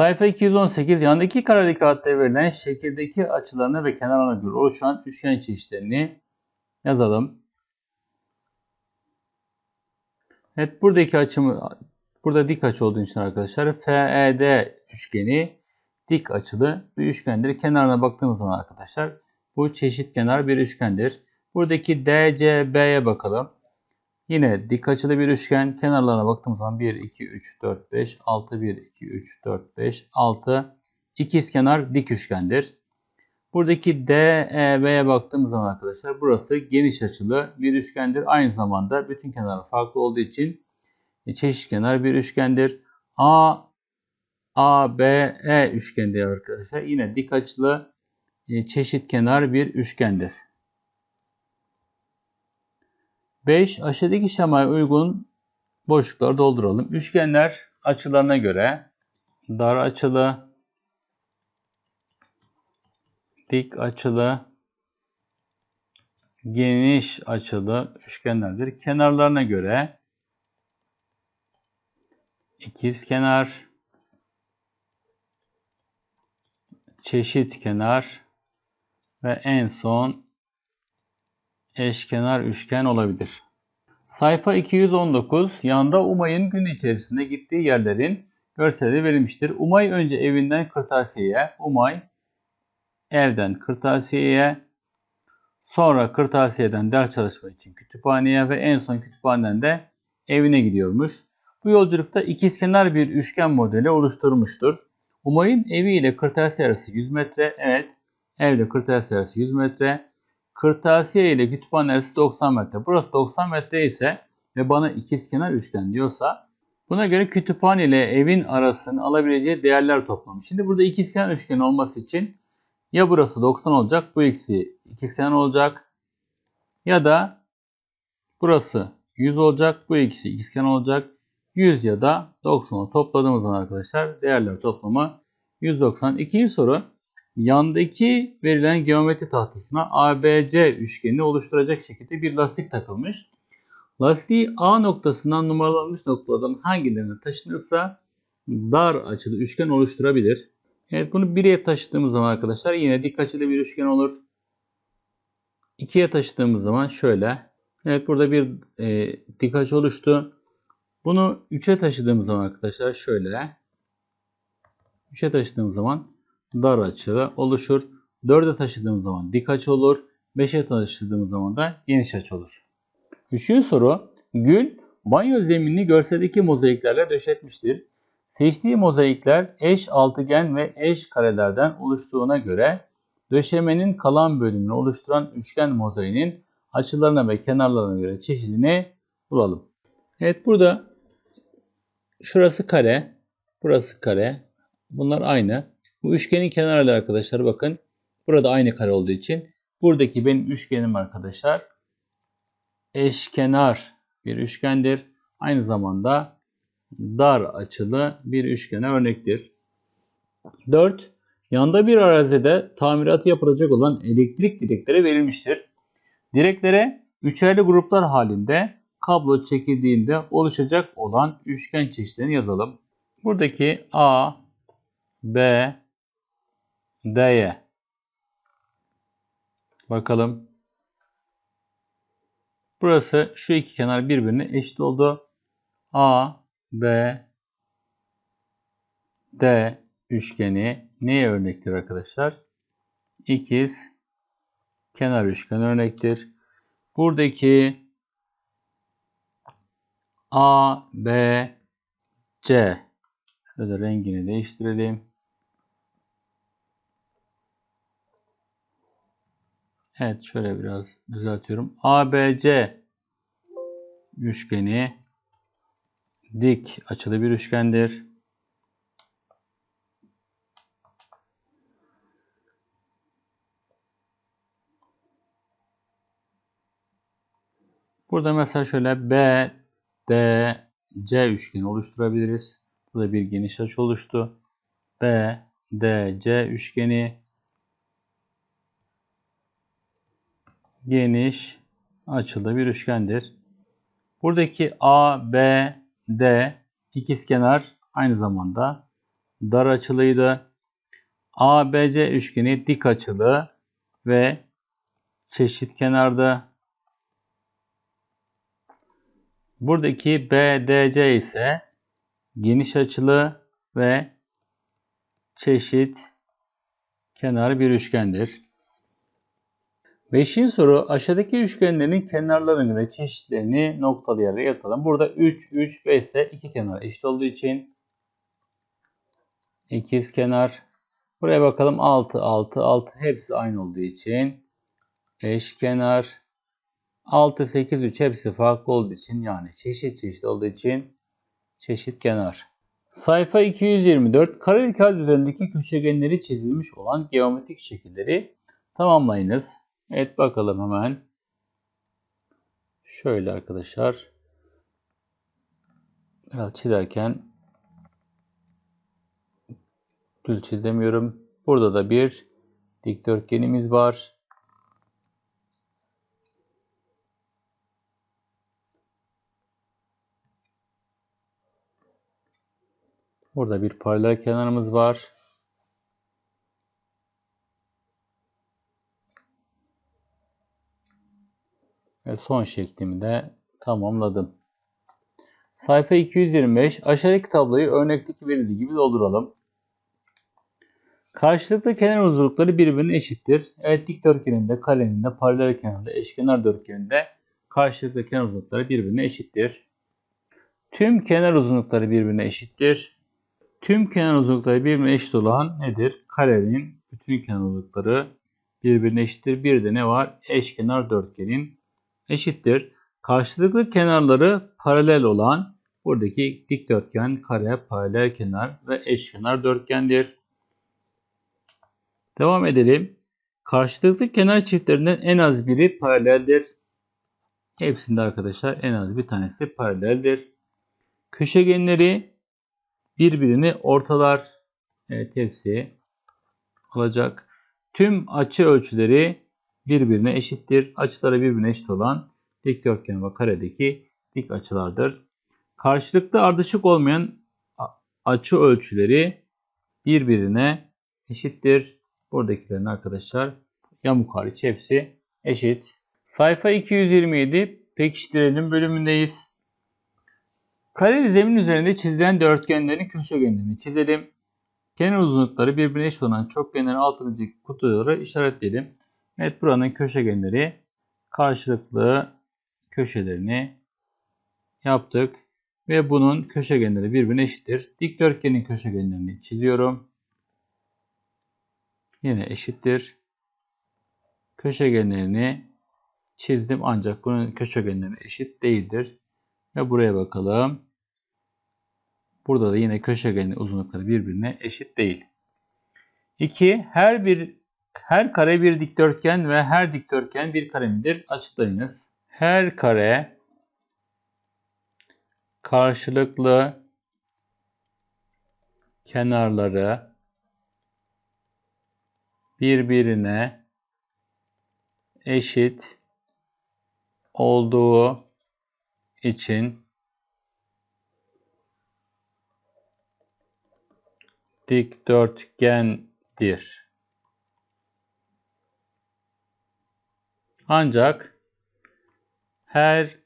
Sayfa 218 yandaki kareli kağıtta verilen şekildeki açılarına ve kenarlarına göre oluşan üçgen çeşitlerini yazalım. Evet buradaki açımı burada dik açı olduğu için arkadaşlar FED üçgeni dik açılı bir üçgendir. Kenarına baktığımız zaman arkadaşlar bu çeşit kenar bir üçgendir. Buradaki DCB'ye bakalım. Yine dik açılı bir üçgen. Kenarlarına baktığımız zaman 1, 2, 3, 4, 5, 6, 1, 2, 3, 4, 5, 6. İkizkenar dik üçgendir. Buradaki DEB'ye baktığımız zaman arkadaşlar burası geniş açılı bir üçgendir. Aynı zamanda bütün kenarlar farklı olduğu için çeşitkenar bir üçgendir. A ABE üçgendir arkadaşlar. Yine dik açılı e, çeşitkenar bir üçgendir. 5. Aşağıdaki şemaya uygun boşlukları dolduralım. Üçgenler açılarına göre dar açılı, dik açılı, geniş açılı üçgenlerdir. Kenarlarına göre ikiz kenar, çeşit kenar ve en son eşkenar üçgen olabilir. Sayfa 219 yanda Umay'ın gün içerisinde gittiği yerlerin görseli verilmiştir. Umay önce evinden kırtasiyeye, Umay evden kırtasiyeye, sonra kırtasiyeden ders çalışma için kütüphaneye ve en son kütüphaneden de evine gidiyormuş. Bu yolculukta ikizkenar bir üçgen modeli oluşturmuştur. Umay'ın evi ile kırtasiye arası 100 metre. Evet, evle kırtasiye arası 100 metre. Kırtasiye ile kütüphane arası 90 metre. Burası 90 metre ise ve bana ikizkenar üçgen diyorsa buna göre kütüphane ile evin arasını alabileceği değerler toplamış. Şimdi burada ikizkenar üçgen olması için ya burası 90 olacak, bu ikisi ikizkenar olacak ya da burası 100 olacak, bu ikisi ikizkenar olacak. 100 ya da 90'ı topladığımız zaman arkadaşlar değerler toplamı 190. İkinci soru yandaki verilen geometri tahtasına ABC üçgenini oluşturacak şekilde bir lastik takılmış. Lastiği A noktasından numaralanmış noktalardan hangilerine taşınırsa dar açılı üçgen oluşturabilir. Evet bunu 1'e taşıdığımız zaman arkadaşlar yine dik açılı bir üçgen olur. 2'ye taşıdığımız zaman şöyle. Evet burada bir e, dik açı oluştu. Bunu 3'e taşıdığımız zaman arkadaşlar şöyle. 3'e taşıdığımız zaman dar açı oluşur. 4'e taşıdığımız zaman dik açı olur. 5'e taşıdığımız zaman da geniş açı olur. Üçüncü soru. Gül banyo zeminini görseldeki mozaiklerle döşetmiştir. Seçtiği mozaikler eş altıgen ve eş karelerden oluştuğuna göre döşemenin kalan bölümünü oluşturan üçgen mozaiğinin açılarına ve kenarlarına göre çeşidini bulalım. Evet burada şurası kare, burası kare. Bunlar aynı. Bu üçgenin kenarları arkadaşlar bakın. Burada aynı kare olduğu için buradaki benim üçgenim arkadaşlar eşkenar bir üçgendir. Aynı zamanda dar açılı bir üçgene örnektir. 4. Yanda bir arazide tamiratı yapılacak olan elektrik direkleri verilmiştir. Direklere üçerli gruplar halinde kablo çekildiğinde oluşacak olan üçgen çeşitlerini yazalım. Buradaki A, B, D'ye. Bakalım. Burası şu iki kenar birbirine eşit oldu. A, B, D üçgeni neye örnektir arkadaşlar? İkiz kenar üçgen örnektir. Buradaki A, B, C şöyle rengini değiştirelim. Evet şöyle biraz düzeltiyorum. ABC üçgeni dik açılı bir üçgendir. Burada mesela şöyle B, D, C üçgeni oluşturabiliriz. Burada bir geniş açı oluştu. B, D, C üçgeni geniş açılı bir üçgendir. Buradaki A, B, D ikizkenar aynı zamanda dar açılıydı. ABC üçgeni dik açılı ve çeşit kenarda. Buradaki BDC ise geniş açılı ve çeşit kenar bir üçgendir. Beşinci soru aşağıdaki üçgenlerin kenarlarına göre çeşitlerini noktalayarak yazalım. Burada 3, 3, 5 ise iki kenar eşit olduğu için ikiz kenar. Buraya bakalım 6, 6, 6 hepsi aynı olduğu için eşkenar. 6, 8, 3 hepsi farklı olduğu için yani çeşit çeşit olduğu için çeşit kenar. Sayfa 224 kare kağıt üzerindeki köşegenleri çizilmiş olan geometrik şekilleri tamamlayınız. Evet bakalım hemen. Şöyle arkadaşlar. Biraz çizerken düz çizemiyorum. Burada da bir dikdörtgenimiz var. Burada bir paralel kenarımız var. Ve son şeklimi de tamamladım. Sayfa 225. Aşağıdaki tabloyu örnekteki verildiği gibi dolduralım. Karşılıklı kenar uzunlukları birbirine eşittir. Evet dikdörtgeninde, karenin paralel kenarında, eşkenar dörtgeninde karşılıklı kenar uzunlukları birbirine eşittir. Tüm kenar uzunlukları birbirine eşittir. Tüm kenar uzunlukları birbirine eşit olan nedir? Karenin bütün kenar uzunlukları birbirine eşittir. Bir de ne var? Eşkenar dörtgenin eşittir. Karşılıklı kenarları paralel olan buradaki dikdörtgen, kare, paralel kenar ve eşkenar dörtgendir. Devam edelim. Karşılıklı kenar çiftlerinden en az biri paraleldir. Hepsinde arkadaşlar en az bir tanesi paraleldir. Köşegenleri birbirini ortalar. Evet hepsi olacak. Tüm açı ölçüleri birbirine eşittir. Açıları birbirine eşit olan dikdörtgen ve karedeki dik açılardır. Karşılıklı ardışık olmayan açı ölçüleri birbirine eşittir. Buradakilerin arkadaşlar yamuk hariç hepsi eşit. Sayfa 227 pekiştirelim bölümündeyiz. Kareli zemin üzerinde çizilen dörtgenlerin köşegenlerini çizelim. Kenar uzunlukları birbirine eşit olan çokgenlerin altındaki kutuları işaretleyelim. Evet buranın köşegenleri karşılıklı köşelerini yaptık. Ve bunun köşegenleri birbirine eşittir. Dikdörtgenin köşegenlerini çiziyorum. Yine eşittir. Köşegenlerini çizdim ancak bunun köşegenleri eşit değildir. Ve buraya bakalım. Burada da yine köşegenin uzunlukları birbirine eşit değil. 2. Her bir her kare bir dikdörtgen ve her dikdörtgen bir kare midir? Açıklayınız. Her kare karşılıklı kenarları birbirine eşit olduğu için dikdörtgendir. Ancak her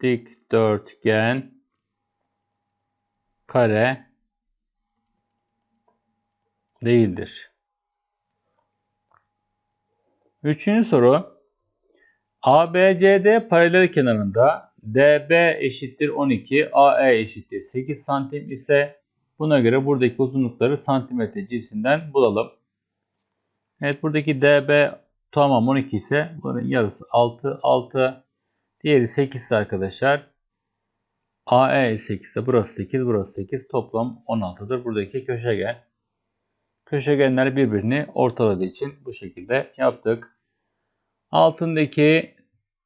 dikdörtgen kare değildir. Üçüncü soru. ABCD paralel kenarında DB eşittir 12, AE eşittir 8 santim ise buna göre buradaki uzunlukları santimetre cinsinden bulalım. Evet buradaki DB Tamam 12 ise bunun yarısı 6. 6. Diğeri 8 ise arkadaşlar. AE 8 ise burası 8. Burası 8. Toplam 16'dır. Buradaki köşegen. Köşegenler birbirini ortaladığı için bu şekilde yaptık. Altındaki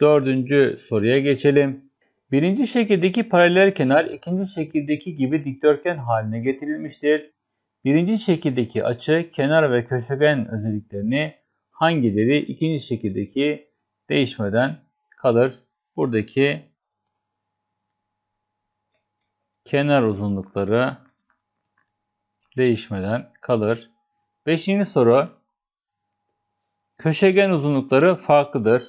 dördüncü soruya geçelim. Birinci şekildeki paralel kenar ikinci şekildeki gibi dikdörtgen haline getirilmiştir. Birinci şekildeki açı, kenar ve köşegen özelliklerini hangileri ikinci şekildeki değişmeden kalır. Buradaki kenar uzunlukları değişmeden kalır. Beşinci soru. Köşegen uzunlukları farklıdır.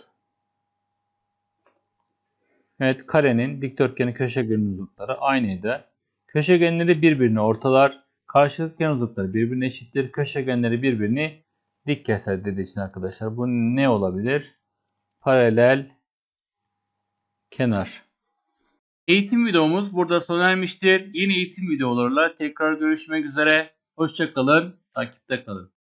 Evet karenin dikdörtgenin köşegen uzunlukları aynıydı. Köşegenleri birbirini ortalar. Karşılık kenar uzunlukları birbirine eşittir. Köşegenleri birbirini dik keser dediği için arkadaşlar. Bu ne olabilir? Paralel kenar. Eğitim videomuz burada sona ermiştir. Yeni eğitim videolarıyla tekrar görüşmek üzere. Hoşçakalın. Takipte kalın.